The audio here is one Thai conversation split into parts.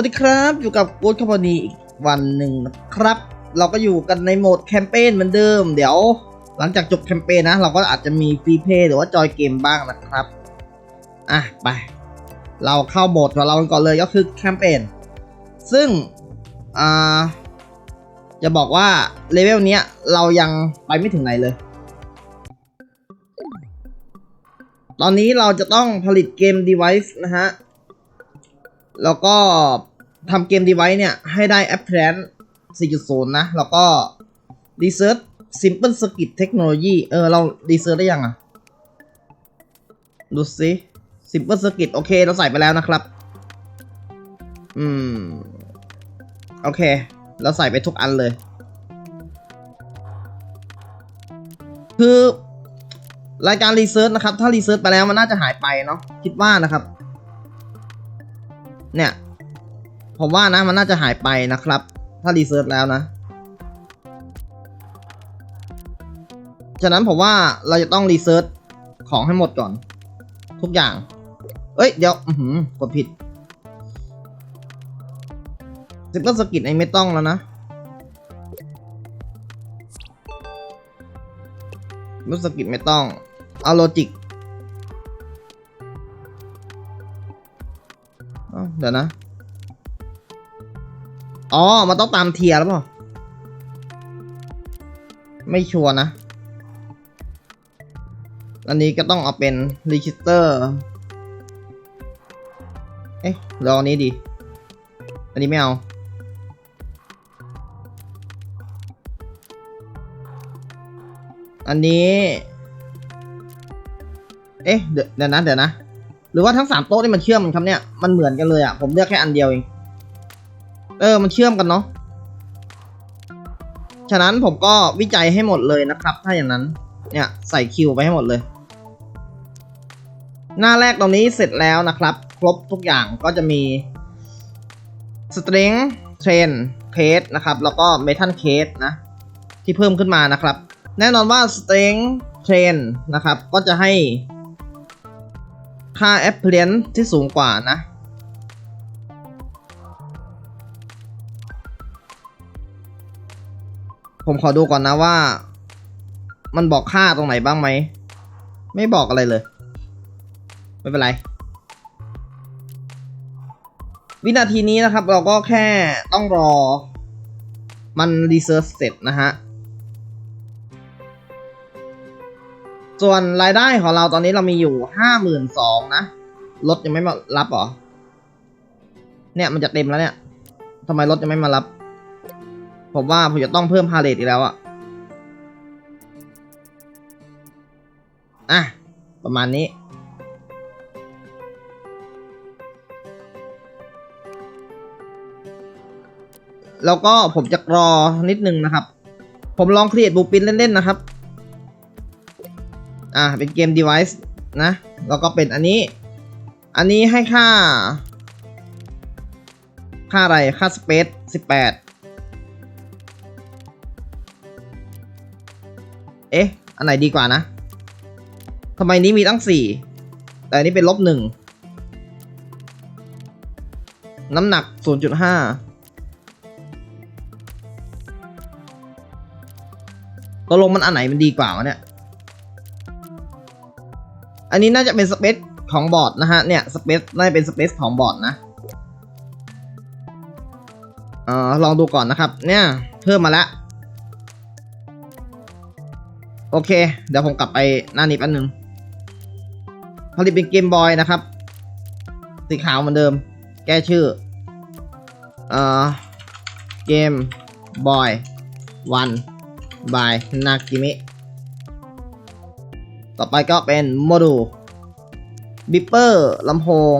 วัสดีครับอยู่กับกู๊ดคอมพานีอีกวันหนึ่งนะครับ เราก็อยู่กันในโหมดแคมเปญเหมือนเดิม เดี๋ยว หลังจากจบแคมเปญนะ เราก็อาจจะมีฟรีเพย์หรือว่าจอยเกมบ้างนะครับ อะไป เราเข้าโหมดของเรากันก่อนเลยก็คือแคมเปญซึ่งอ่าจะบอกว่าเลเวลนี้เรายังไปไม่ถึงไหนเลย ตอนนี้เราจะต้องผลิตเกม device นะฮะแล้วก็ ทำเกม device เนี่ย ให้ได้ a p p l a n 4.0 นะ แล้วก็ research simple circuit technology เออ เรา research ได้ยังอะ ดูสิ simple circuit โอเค เราใส่ไปแล้วนะครับ อืม โอเค เราใส่ไปทุกอันเลย คือ รายการรีเซิร์ชนะครับ ถ้ารีเซิร์ชไปแล้วมันน่าจะหายไปเนาะคิดว่านะครับ เนี่ย ผมว่านะมันน่าจะหายไปนะครับ ถ้ารีเซิร์ชแล้วนะฉะนั้นผมว่าเราจะต้องรีเซิร์ชของให้หมดก่อน ทุกอย่าง เอ้ย เดี๋ยวอือหือกดผิดซิปเปอร์สกิทไอ้ไม่ต้องแล้วนะมุสกิทไม่ต้อง เอาโลจิกเดี๋ยวนะ อ๋อ มันต้องตามเทียร์หรือเปล่า ไม่ชัวร์นะ อันนี้ก็ต้องเอาเป็นรีจิสเตอร์ เอ๊ะรออันนี้ดี อันนี้ไม่เอา อันนี้ เอ๊ะ เดี๋ยวนะ เดี๋ยวนะ หรือว่าทั้งสามโต๊ะนี่มันเชื่อมกันครับเนี่ย มันเหมือนกันเลยอะ ผมเลือกแค่อันเดียวเอง เออ มันเชื่อมกันเนาะ ฉะนั้นผมก็วิจัยให้หมดเลยนะครับ ถ้าอย่างนั้น เนี่ยใส่คิวไปให้หมดเลย หน้าแรกตรงนี้เสร็จแล้วนะครับ ครบทุกอย่างก็จะมี string train case นะครับ แล้วก็ metal case นะ ที่เพิ่มขึ้นมานะครับ แน่นอนว่า string train นะครับ ก็จะให้ค่า appearance ที่สูงกว่านะ ผมขอดูก่อนนะว่า มันบอกค่าตรงไหนบ้างไหม ไม่บอกอะไรเลย ไม่เป็นไร วินาทีนี้นะครับ เราก็แค่ต้องรอ มันรีเซิร์ชเสร็จนะฮะ ส่วนรายได้ของเราตอนนี้เรามีอยู่ห้าหมื่นสองนะ รถยังไม่มารับหรอ เนี่ยมันจะเต็มแล้วเนี่ยทำไมรถยังไม่มารับ ผมว่าผมจะต้องเพิ่มพาเลทอีกแล้วอะอะ ประมาณนี้ แล้วก็ผมจะรอนิดนึงนะครับ ผมลอง create blueprint เล่น ๆ นะครับ อ่าเป็นเกม device นะ แล้วก็เป็นอันนี้ อันนี้ให้ค่า ค่าอะไร ค่า space 18 เอ๊ะ อันไหนดีกว่านะทำไมนี้มีตั้ง4แต่อันนี้เป็นลบ1น้ำหนัก 0.5ตกลงมันอันไหนมันดีกว่าวะเนี่ย อันนี้น่าจะเป็นสเปซของบอร์ดนะฮะ เนี่ยสเปซน่าจะเป็นสเปซของบอร์ดนะอ่อลองดูก่อนนะครับ เนี่ย เพิ่มมาแล้ว โอเค เดี๋ยวผมกลับไปหน้านี้แป๊บนึงผลิตเป็นเกมบอยนะครับ สีขาวเหมือนเดิม แก้ชื่อ เอ่อ เกมบอยวันบายนากิมิ ต่อไปก็เป็นโมดูลบิปเปอร์ลำโพง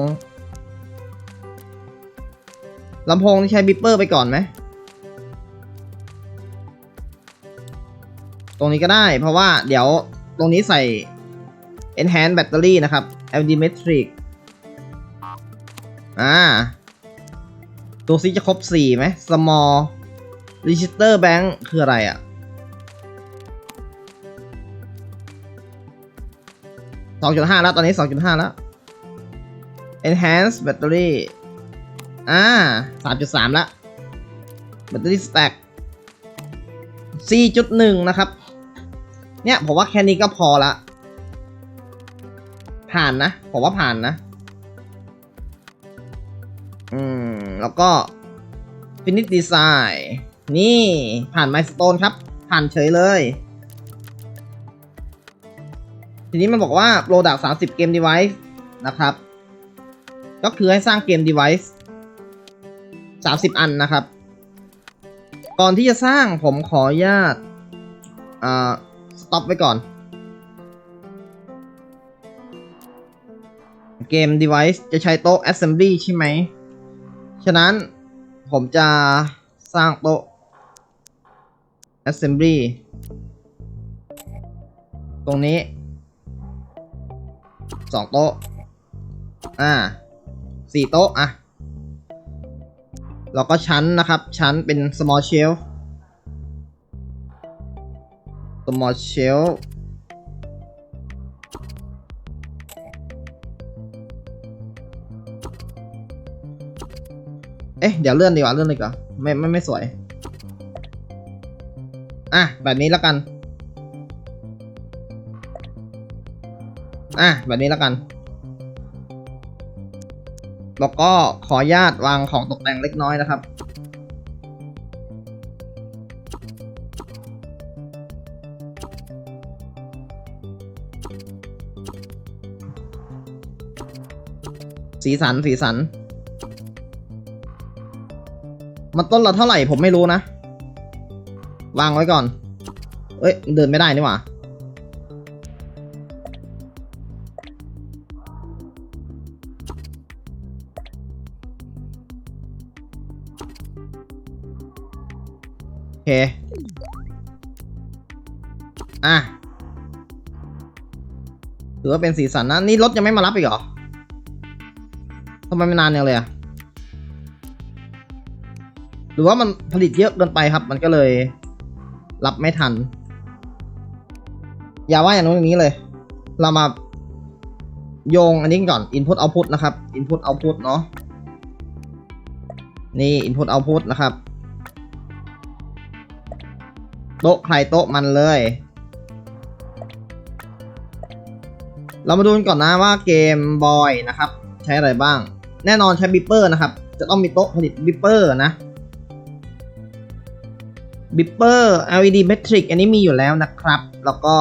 ลำโพงที่ใช้บิปเปอร์ไปก่อนไหม ตรงนี้ก็ได้ เพราะว่าเดี๋ยวตรงนี้ใส่ enhance battery นะครับ LED metric อ่า ตัวซีจะครบ4ไหม small register bank คืออะไรอะ่ะ2.5แล้ว ตอนนี้2.5แล้ว enhance battery อ่าสามจุดสามละแบตเตอรี่สแต็กสี่จุดหนึ่งนะครับ เนี่ยผมว่าแค่นี้ก็พอละ ผ่านนะ ผมว่าผ่านนะ อืม แล้วก็ Finish Design นี่ผ่านไม s ส e ครับ ผ่านเฉยเลย ทีนี้มันบอกว่า Product 30เกม Device นะครับ ก็คือให้สร้างเกม Device 30 อันนะครับ ก่อนที่จะสร้างผมขออนุญาตอ่า ต็อปไว้ก่อน เกม device จะใช้โต๊ะ assembly ใช่ไหม ฉะนั้นผมจะสร้างโต๊ะ assembly ตรงนี้สองโต๊ะ อ่าสี่โต๊ะ อะ แล้วก็ชั้นนะครับ ชั้นเป็น small shelf small shelf เอ๊ะ เดี๋ยวเลื่อนดีกว่าเลื่อนดีกว่าไม่ไม่ไม่สวย อะ แบบนี้แล้วกัน อะ แบบนี้แล้วกัน แล้วก็ขออนุญาตวางของตกแต่งเล็กน้อยนะครับ สีสันสีสัน มันต้นละเท่าไหร่ผมไม่รู้นะ วางไว้ก่อน เอ้ย เดินไม่ได้นี่หว่า โอเค อะถือว่าเป็นสีสันนะ นี่รถยังไม่มารับอีกเหรอ ทำไมไมันานานยังเลยอะหรือว่ามันผลิตเยอะเกินไปครับ มันก็เลย รับไม่ทัน อย่าว่าอย่างนู้นอย่างนี้เลย เรามาโยงอันนี้ก่อน input output นะครับ input output เนาะนี่ input output นะครับ โต๊ะใครโต๊ะมันเลย เรามาดูกันก่อนนะว่าเกมบอยนะครับ ใช้อะไรบ้าง แน่นอนใช้บิปเปอร์นะครับ จะต้องมีโต๊ะผลิตบิปเปอร์นะบิปเปอร์ LED metric อันนี้มีอยู่แล้วนะครับ แล้วก็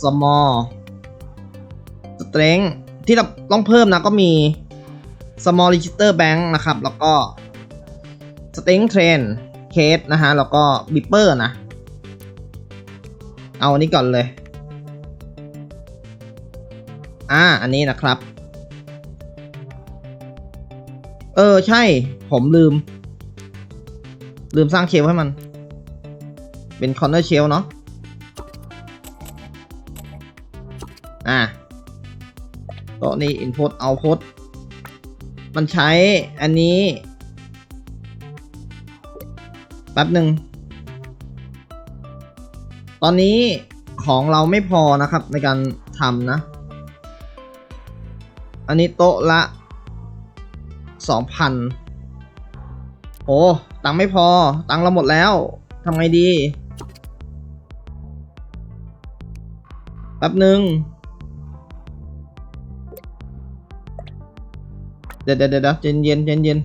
small strength ที่เราต้องเพิ่มนะก็มี small register bank นะครับ แล้วก็ strength train case นะฮะ แล้วก็ bipper นะ เอาอันนี้ก่อนเลย อ่า อันนี้นะครับ เออใช่ ผมลืม ลืมสร้างเชลให้มัน เป็น corner shell เนาะอะโต๊ะนี้ input output มันใช้อันนี้แป๊บหนึ่ง ตอนนี้ของเราไม่พอนะครับในการทำนะ อันนี้โต๊ะละ สองพันโอ้ตังไม่พอ ตังเราหมดแล้วทำไงดีแป๊บหนึ่งเดี๋ยวเดี๋ยวเดี๋ยวเย็นเย็นเย็นเย็น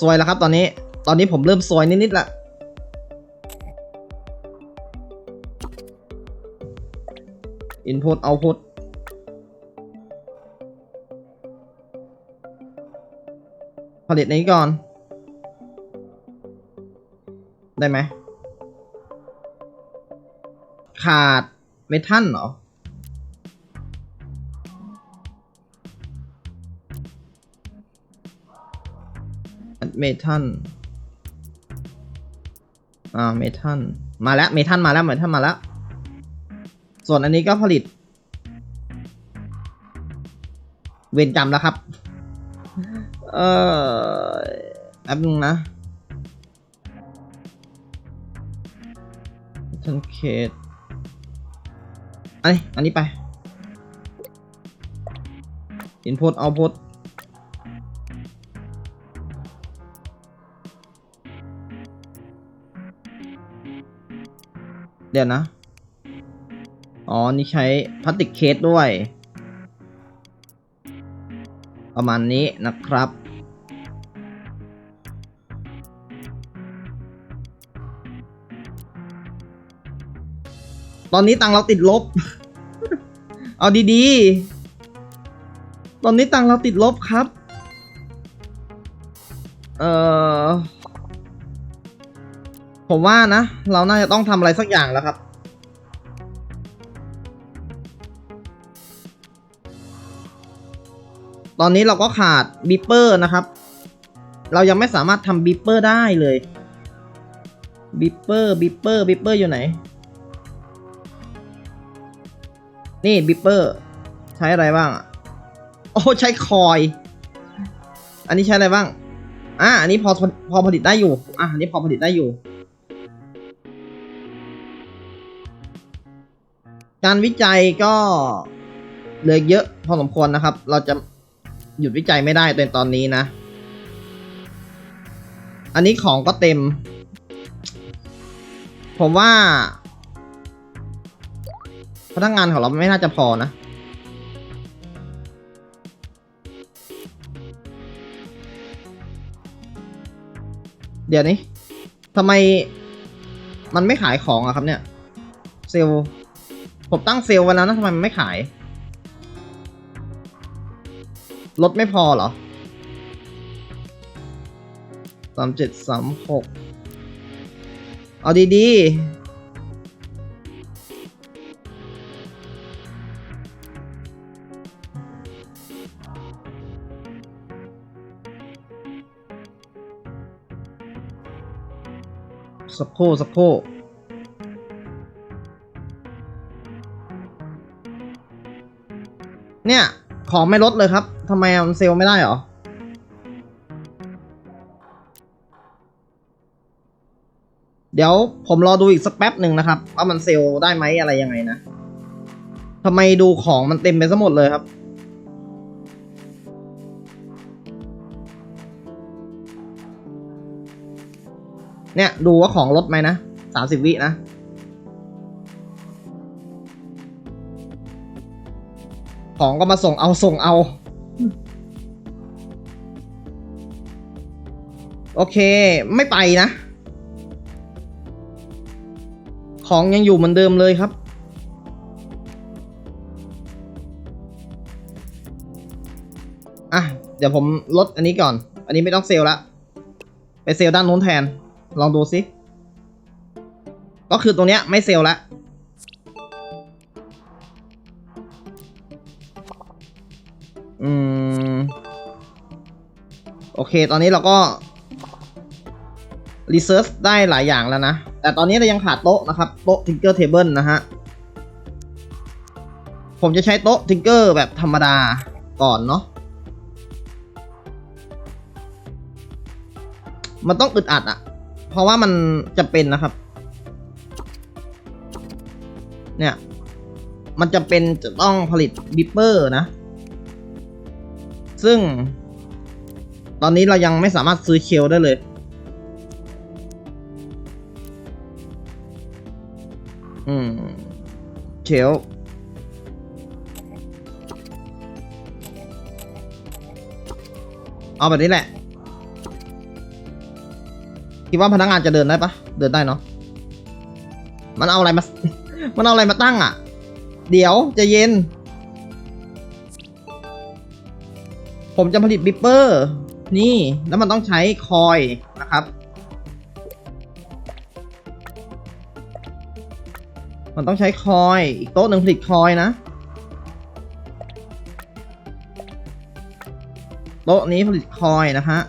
ซวยแล้วครับตอนนี้ ตอนนี้ผมเริ่มซวยนิดๆละ input output ผ ลิตนี้ก่อน ได้ไหม ขาดเมทัลเหรอ เมทัลอ่าเมทัลมาแล้ว เมทัลมาแล้วเมทัลมาแล้ว ส่วนอันนี้ก็ผลิต เวรกรรมแล้วครับ เออแอป๊นึงนะทันเคดอันนี้อันนี้ไป input output เดี๋ยวนะ อ๋อ นี่ใช้พลาสติกเคสด้วย ประมาณนี้นะครับ ตอนนี้ตังเราติดลบ เอาดีๆ ตอนนี้ตังเราติดลบครับ เออผมว่านะ เราน่าจะต้องทำอะไรสักอย่างแล้วครับ ตอนนี้เราก็ขาดบิปเปอร์นะครับ เรายังไม่สามารถทำบิปเปอร์ได้เลยบิปเปอร์บิปเปอร์บิปเปอร์อยู่ไหน นี่บิปเปอร์ ใช้อะไรบ้างอะโอ้ใช้คอย อันนี้ใช้อะไรบ้างอะอันนี้พอพอผลิตได้อยู่อะอันนี้พอผลิตได้อยู่ การวิจัยก็เหลือเยอะพอสมควรนะครับ เราจะหยุดวิจัยไม่ได้ในตอนนี้นะ อันนี้ของก็เต็ม ผมว่า พนักงานของเราไม่น่าจะพอนะ เดี๋ยวนี้ทำไมมันไม่ขายของอะครับเนี่ย เซลผมตั้งเซลไว้แล้วนะทำไมมันไม่ขายลดไม่พอเหรอสามเจ็ดสามหกเอาดีๆ สักโครู่สักโครู่เนี่ย ของไม่ลดเลยครับทำไมมันเซลล์ไม่ได้หรอ เดี๋ยวผมรอดูอีกสักแป๊บหนึ่งนะครับ ว่ามันเซลล์ได้ไหมอะไรยังไงนะทำไมดูของมันเต็มไปซะหมดเลยครับ เนี่ย ดูว่าของลดไหมนะสามสิบวินะ ของก็มาส่งเอาส่งเอา โอเค ไม่ไปนะ ของยังอยู่เหมือนเดิมเลยครับอะเดี๋ยวผมลดอันนี้ก่อน อันนี้ไม่ต้องเซลล์ละไปเซลล์ด้านโน้นแทน ลองดูสิ ก็คือตรงเนี้ยไม่เซลล์ละ อืม โอเค ตอนนี้เราก็รีเสิร์ชได้หลายอย่างแล้วนะ แต่ตอนนี้เรายังขาดโต๊ะนะครับ โต๊ะ Tinker Table นะฮะ ผมจะใช้โต๊ะ Tinker แบบธรรมดาก่อนเนาะ มันต้องอึดอัดอะ เพราะว่ามันจะเป็นนะครับ เนี่ย มันจะเป็นจะต้องผลิตบิปเปอร์นะ ซึ่ง ตอนนี้เรายังไม่สามารถซื้อเชลได้เลยอืมเชลเอาแบบนี้แหละ คิดว่าพนักงานจะเดินได้ปะเดินได้เนาะมันเอาอะไรมา มันเอาอะไรมาตั้งอะ เดี๋ยวจะเย็น ผมจะผลิตบิปเปอร์ นี่แล้วมันต้องใช้คอยนะครับ มันต้องใช้คอย อีกโต๊ะหนึ่งผลิตคอยนะ โต๊ะนี้ผลิตคอยนะฮะ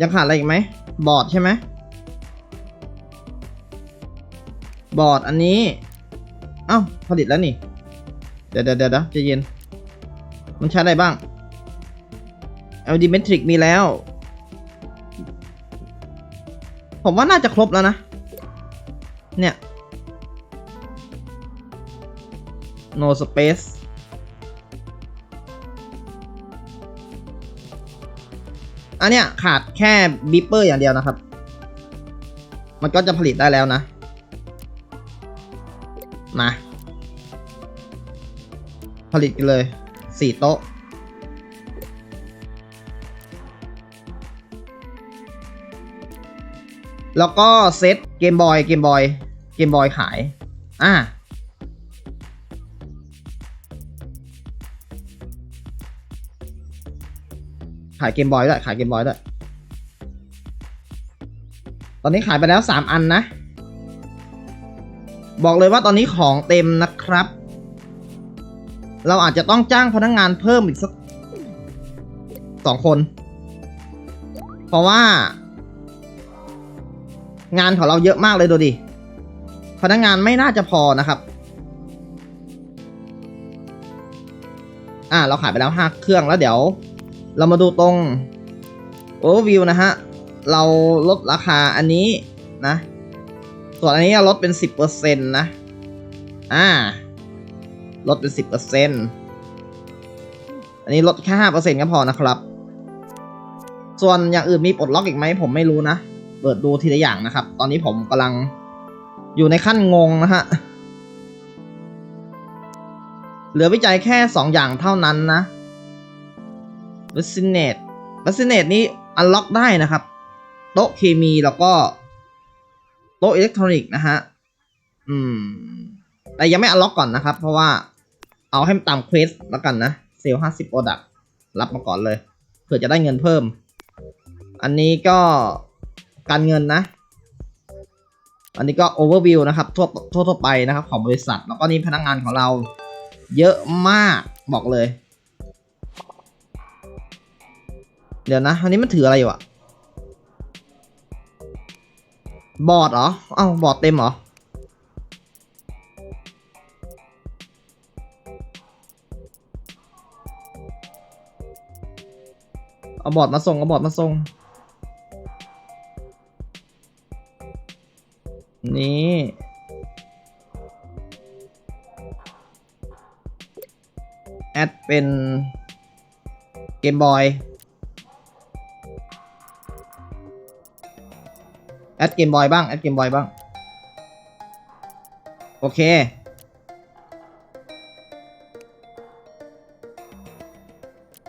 ยังขาดอะไรอีกไหม บอร์ดใช่ไหม บอร์ดอันนี้ เอ้า ผลิตแล้วนี่ เดี๋ยวเดี๋ยวเดี๋ยวจะเย็น มันใช้อะไรบ้าง LD Metric มีแล้ว ผมว่าน่าจะครบแล้วนะ เนี่ย no space นเนี้ยขาดแค่บิปเปอร์อย่างเดียวนะครับ มันก็จะผลิตได้แล้วนะมาผลิตกันเลยสี่โต๊ะ แล้วก็เซตเกมบอยเกมบอยเกมบอยขาย อ่า ขายเกมบอยด้วยขายเกมบอยด้วยตอนนี้ขายไปแล้วสามอันนะ บอกเลยว่าตอนนี้ของเต็มนะครับ เราอาจจะต้องจ้างพนักงงานเพิ่มอีกสักสองคน เพราะว่า งานของเราเยอะมากเลยดูดิ พนักงานไม่น่าจะพอนะครับอ่าเราขายไปแล้วห้าเครื่องแล้วเดี๋ยว เรามาดูตรง overview นะฮะ เราลดราคาอันนี้นะ ส่วนอันนี้ลดเป็น 10%นะ อ่า ลดเป็น 10%อันนี้ลดแค่ 5%ก็พอนะครับ ส่วนอย่างอื่นมีปลดล็อกอีกไหมผมไม่รู้นะ เปิดดูทีละอย่างนะครับ ตอนนี้ผมกำลังอยู่ในขั้นงงนะฮะ เหลือวิจัยแค่ 2 อย่างเท่านั้นนะ v a c c i n a t e v a c c i n a t e นี้อันล็อกได้นะครับ โต๊ะเคมีแล้วก็ โต๊ะอิเล็กทรอนิกส์นะฮะ อืม แต่ยังไม่อันล็อกก่อนนะครับ เพราะว่าเอาให้มันตามเควสแล้วกันนะเซลล์ห้าสิบโปรดักรับมาก่อนเลย เพื่อจะได้เงินเพิ่ม อันนี้ก็การเงินนะ อันนี้ก็ overview นะครับทั่วทั่วทั่วไปนะครับ ของบริษัท แล้วก็นี่พนักงงานของเรา เยอะมากบอกเลย เดี๋ยวนะ อันนี้มันถืออะไรอยู่อะบอร์ดเหรอ เอ้าบอร์ดเต็มเหรอ เอาบอร์ดมาส่ง เอาบอร์ดมาส่ง นี่แอดเป็นเกมบอย แอดเกมบอยบ้างแอดเกมบอยบ้าง โอเค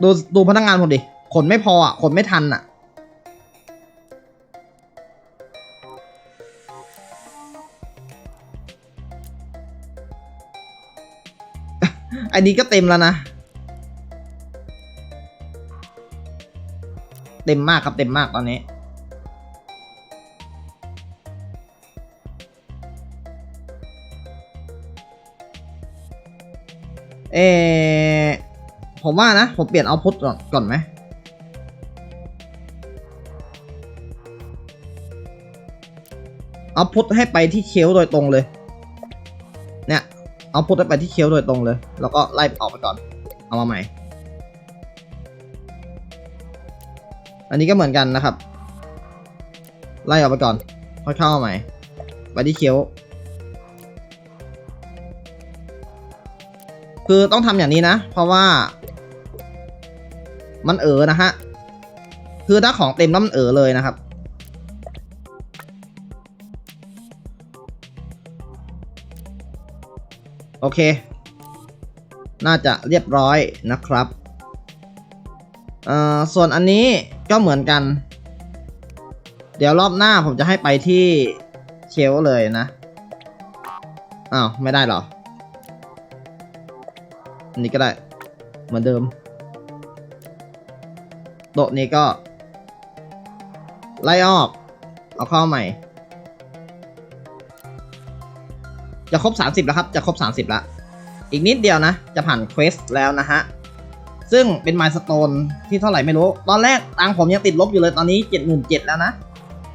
ดูดูพนักงงานผมดิ ขนไม่พออะ ขนไม่ทันอะ อันนี้ก็เต็มแล้วนะ เต็มมากครับเต็มมากตอนนี้ ออผมว่านะ ผมเปลี่ยนเอาพุทก่อนก่อนไหมเอาพุทให้ไปที่เชลฟ์โดยตรงเลย เนี่ย เอาพุทให้ไปที่เชลฟ์โดยตรงเลย แล้วก็ไล่ออกไปก่อน เอามาใหม่ อันนี้ก็เหมือนกันนะครับ ไล่ออกไปก่อนค่อยเข้ามาใหม่ ไปที่เชลฟ์ คือต้องทำอย่างนี้นะ เพราะว่า มันเออนะฮะ คือถ้าของเต็มแล้วมันเออเลยนะครับ โอเค น่าจะเรียบร้อยนะครับเอ่อส่วนอันนี้ก็เหมือนกัน เดี๋ยวรอบหน้าผมจะให้ไปที่เชลเลยนะ อ้าว ไม่ได้หรอ อันนี้ก็ได้ เหมือนเดิมโต๊ะนี้ก็ ไล่ออก เอาเข้าใหม่ จะครบ 30 แล้วครับ จะครบ 30 แล้ว อีกนิดเดียวนะ จะผ่านเควสแล้วนะฮะ ซึ่งเป็นมายสเตนที่เท่าไหร่ไม่รู้ ตอนแรกตังผมยังติดลบอยู่เลยตอนนี้ 77,000แล้วนะ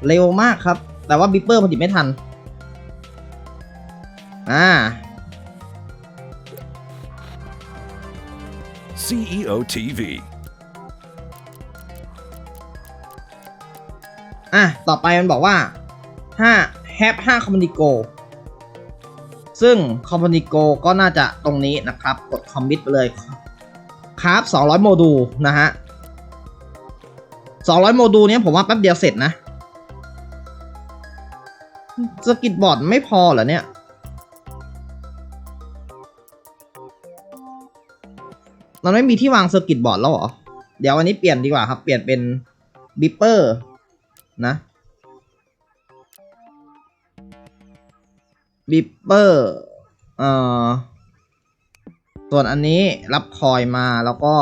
เร็วมากครับ แต่ว่าบิปเปอร์ผลิตไม่ทัน อ่า CEO TV. อะ ต่อไปมันบอกว่า5 have 5 company go ซึ่ง company go ก็น่าจะตรงนี้นะครับ กด commit ไปเลยครับ 200 โมดูลนะฮะ 200 โมดูลเนี้ยผมว่าแป๊บเดียวเสร็จนะสกิตบอร์ดไม่พอเหรอเนี่ย มันไม่มีที่วางเซอร์กิตบอร์ดแล้วเหรอ เดี๋ยววันนี้เปลี่ยนดีกว่าครับ เปลี่ยนเป็นบิปเปอร์นะบิปเปอร์เอ่อส่วนอันนี้รับคอยมาแล้วก็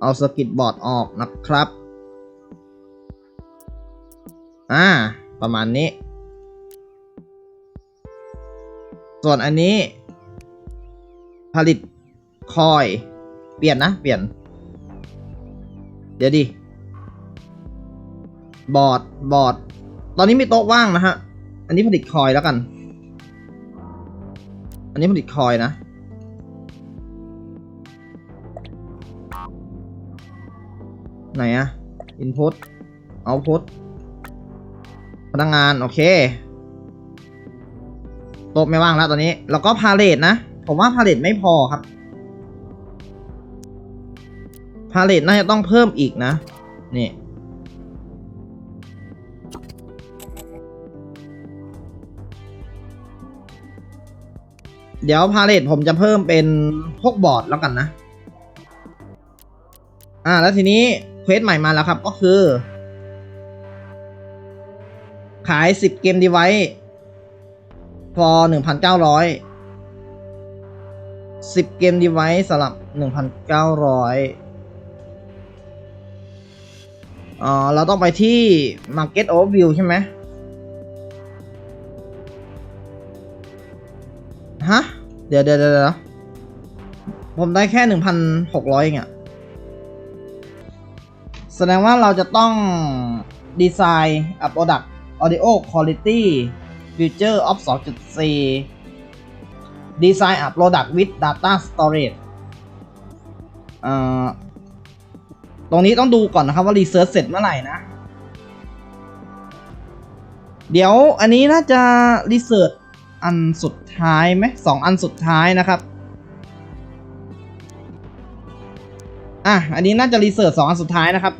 เอาสกิตบอร์ดออกนะครับ อ่า ประมาณนี้ ส่วนอันนี้ ผลิต คอย เปลี่ยนนะ เปลี่ยน เดี๋ยวดิ บอร์ด บอร์ด ตอนนี้มีโต๊ะว่างนะฮะ อันนี้ผลิตคอยแล้วกัน อันนี้ผลิตคอยนะ ไหนอะ input output พนักงาน โอเคโต๊ะไม่ว่างแล้วตอนนี้ แล้วก็พาเลทนะ ผมว่าพาเลทไม่พอครับ พาเลทน่าจะต้องเพิ่มอีกนะ นี่ เดี๋ยวพาเลทผมจะเพิ่มเป็นพวกบอร์ดแล้วกันนะ อ่า แล้วทีนี้เควสใหม่มาแล้วครับก็คือ ขาย 10 เกมดีไว้ for 1,900 10 เกมดีไว้สำหรับ 1,900 เราต้องไปที่ Market Overview ใช่ไหมฮะ เดี๋ยวเดี๋ยวเดี๋ยวผมได้แค่หนึ่งพันหกร้อยเองอะแสดงว่าเราจะต้องดีไซน์อั Product โอคอลิตี้ฟิวเจอร์ออฟ2.4 Design a Product with Data Storage เอ่อ ตรงนี้ต้องดูก่อนนะครับว่า research เสร็จเมื่อไหร่นะ เดี๋ยวอันนี้น่าจะ research อันสุดท้ายไหมสองอันสุดท้ายนะครับอะอันนี้น่าจะ research สองอันสุดท้ายนะครับ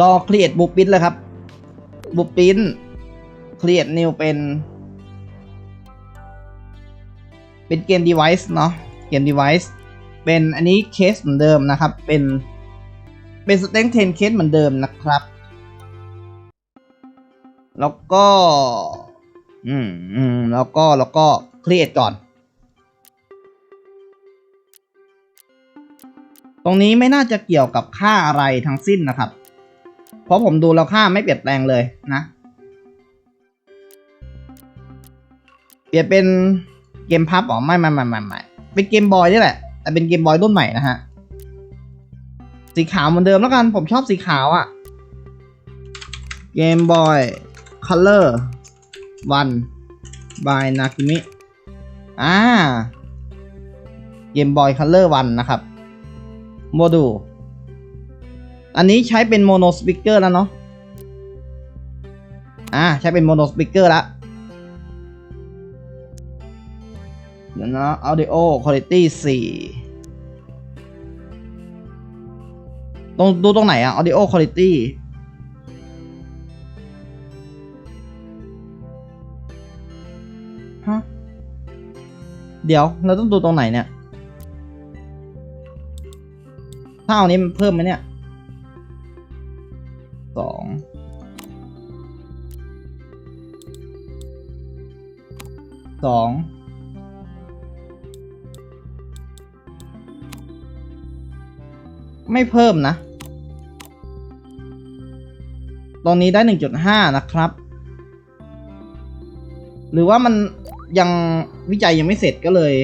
รอ create blueprint เลยครับ blueprint create new เป็น เป็นเกม device เนาะเกม device เป็นอันนี้เคสเหมือนเดิมนะครับ เป็น เป็น strength 10 case เหมือนเดิมนะครับ แล้วก็ อืมอืมแล้วก็ แล้วก็ create ก่อน ตรงนี้ไม่น่าจะเกี่ยวกับค่าอะไรทั้งสิ้นนะครับ เพราะผมดูแล้วค่าไม่เปลี่ยนแปลงเลยนะ เปลี่ยนเป็น เกมพับอ๋อไม่ไม่ไม่ไม่ไม่เป็นเกมบอยนี่แหละ แต่เป็นเกมบอยรุ่นใหม่นะฮะ สีขาวเหมือนเดิมแล้วกัน ผมชอบสีขาวอะ่ะ เกมบอยคัลเลอร์วันบายนากิมิอ่า เกมบอยคัลเลอร์วันนะครับ โมดูลอันนี้ใช้เป็นโมโนสปีกเกอร์แล้วเนาะ อ่า ใช้เป็นโมโนสปีกเกอร์ละ เดี๋ยวนะ audio quality 4ตรงดูตรงไหนอะ audio quality ฮะ เดี๋ยว เราต้องดูตรงไหนเนี่ย ถ้าเอานี้มันเพิ่มไหมเนี่ยสองสอง ไม่เพิ่มนะ ตรงนี้ได้หนึ่งจุดห้านะครับ หรือว่ามันยังวิจัยยังไม่เสร็จก็เลย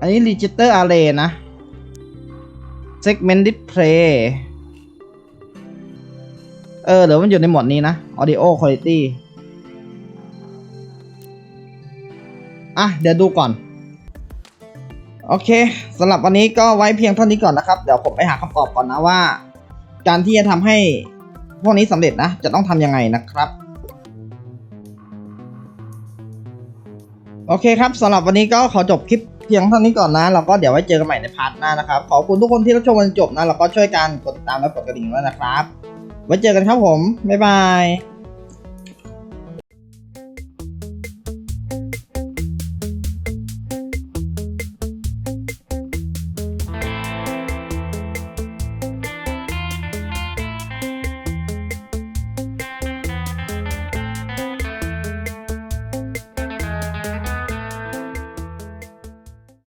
อันนี้ register array นะ segment display เออเดี๋ยวมันอยู่ในหมวดนี้นะ audio quality อะ เดี๋ยวดูก่อน โอเคสำหรับวันนี้ก็ไว้เพียงเท่านี้ก่อนนะครับ เดี๋ยวผมไปหาคำตอบก่อนนะว่า การที่จะทำให้พวกนี้สำเร็จนะ จะต้องทำยังไงนะครับโอเคครับสำหรับวันนี้ก็ขอจบคลิปเพียงเท่านี้ก่อนนะแล้วก็เดี๋ยวไว้เจอกันใหม่ในพาร์ทหน้านะครับ ขอบคุณทุกคนที่รับชมจนจบนะแล้วก็ช่วยกันกดติดตามและกดกระดิ่งด้วยนะครับ ไว้เจอกันครับผม บ๊ายบาย